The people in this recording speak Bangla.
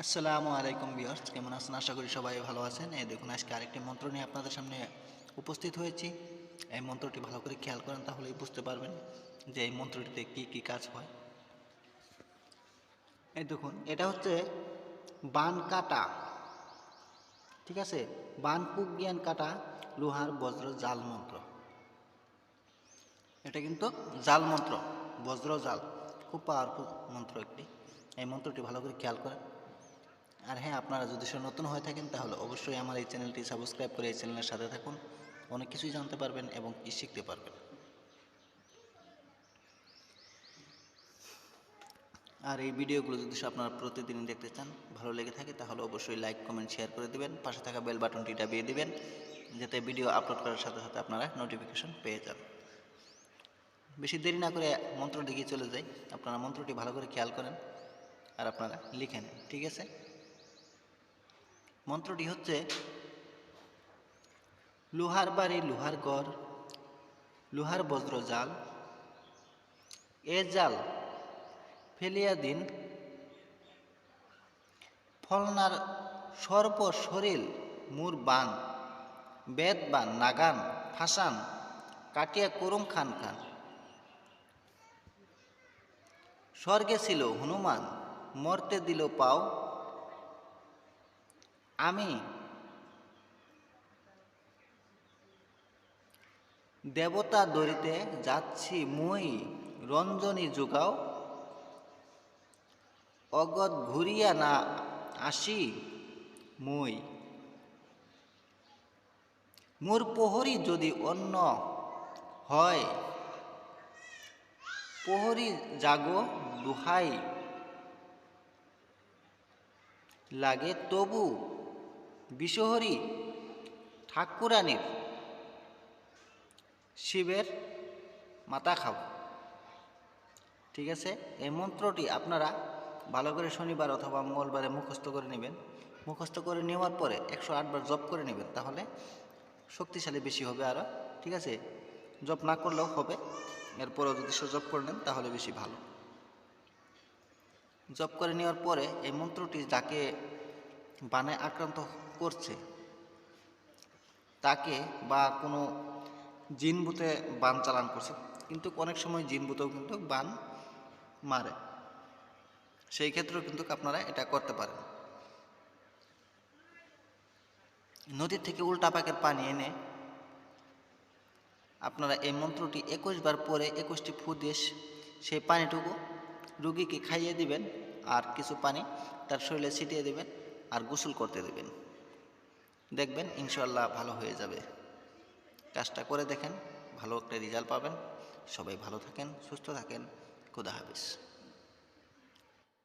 আসসালামু আলাইকুম বিয়ার্স কেমন আছেন? আশা করি সবাই ভালো আছেন। এই দেখুন, আজকে আরেকটি মন্ত্র নিয়ে আপনাদের সামনে উপস্থিত হয়েছি। এই মন্ত্রটি ভালো করে খেয়াল করেন, তাহলেই বুঝতে পারবেন যে এই মন্ত্রটিতে কি কি কাজ হয়। এই দেখুন, এটা হচ্ছে বান কাটা। ঠিক আছে? বান পুক জ্ঞান কাটা, লোহার বজ্র জাল মন্ত্র। এটা কিন্তু জাল মন্ত্র, বজ্র জাল। খুব পাওয়ারফুল মন্ত্র একটি। এই মন্ত্রটি ভালো করে খেয়াল করেন। আর হ্যাঁ আপনারা যদি সে নতুন হয়ে থাকেন, তাহলে অবশ্যই আমার এই চ্যানেলটি সাবস্ক্রাইব করে এই চ্যানেলের সাথে থাকুন। অনেক কিছুই জানতে পারবেন এবং শিখতে পারবেন। আর এই ভিডিওগুলো যদি আপনারা প্রতিদিন দেখতে চান, ভালো লেগে থাকে, তাহলে অবশ্যই লাইক, কমেন্ট, শেয়ার করে দেবেন। পাশে থাকা বেল বাটনটি দাবিয়ে দেবেন, যাতে ভিডিও আপলোড করার সাথে সাথে আপনারা নোটিফিকেশন পেয়ে যান। বেশি দেরি না করে মন্ত্র দিকে চলে যাই। আপনারা মন্ত্রটি ভালো করে খেয়াল করেন আর আপনারা লিখে নেন, ঠিক আছে? মন্ত্রটি হচ্ছে, লোহার বাড়ি, লোহার গড় লোহার বজ্র জাল, এ জাল ফেলিয়া দিন, ফলনার সর্ব শরীর, মূর বান বেদ বান, নাগান, ফাসান, কাটিয়া করুম খান খান। স্বর্গে ছিল হনুমান, মরতে দিল পাও আমি। দেবতা দরিতে যাচ্ছি মুই, রঞ্জনী যোগাও। অগত ঘুরিয়া না আসি মুই। মোর প্রহরী যদি অন্য হয়, প্রহরী জাগো দুহাই লাগে তবু বিশহরী ঠাকুরানীর শিবের মাথা খাও। ঠিক আছে? এই মন্ত্রটি আপনারা ভালো করে শনিবার অথবা মঙ্গলবারে মুখস্থ করে নেবেন। মুখস্থ করে নেওয়ার পরে একশো আটবার জপ করে নেবেন, তাহলে শক্তিশালী বেশি হবে আরও ঠিক আছে? জপ না করলেও হবে। এরপরেও যদি সে জপ করে নেন, তাহলে বেশি ভালো। জপ করে নেওয়ার পরে এই মন্ত্রটি যাকে বানে আক্রান্ত করছে, তাকে বা কোনো জিন ভূতে বান চালান করছে, কিন্তু অনেক সময় জিন ভূতেও কিন্তু বান মারে। সেই ক্ষেত্রেও কিন্তু আপনারা এটা করতে পারেন। নদীর থেকে উল্টা পাকের পানি এনে আপনারা এই মন্ত্রটি একুশ বার পরে একুশটি ফু দিয়ে সেই পানিটুকু রুগীকে খাইয়ে দিবেন, আর কিছু পানি তার শরীরে ছিটিয়ে দিবেন, আর গোসল করতে দেবেন। দেখবেন ইনশাল্লাহ ভালো হয়ে যাবে। কাজটা করে দেখেন, ভালো একটা রেজাল্ট পাবেন। সবাই ভালো থাকেন, সুস্থ থাকেন। খুদা হাফিজ।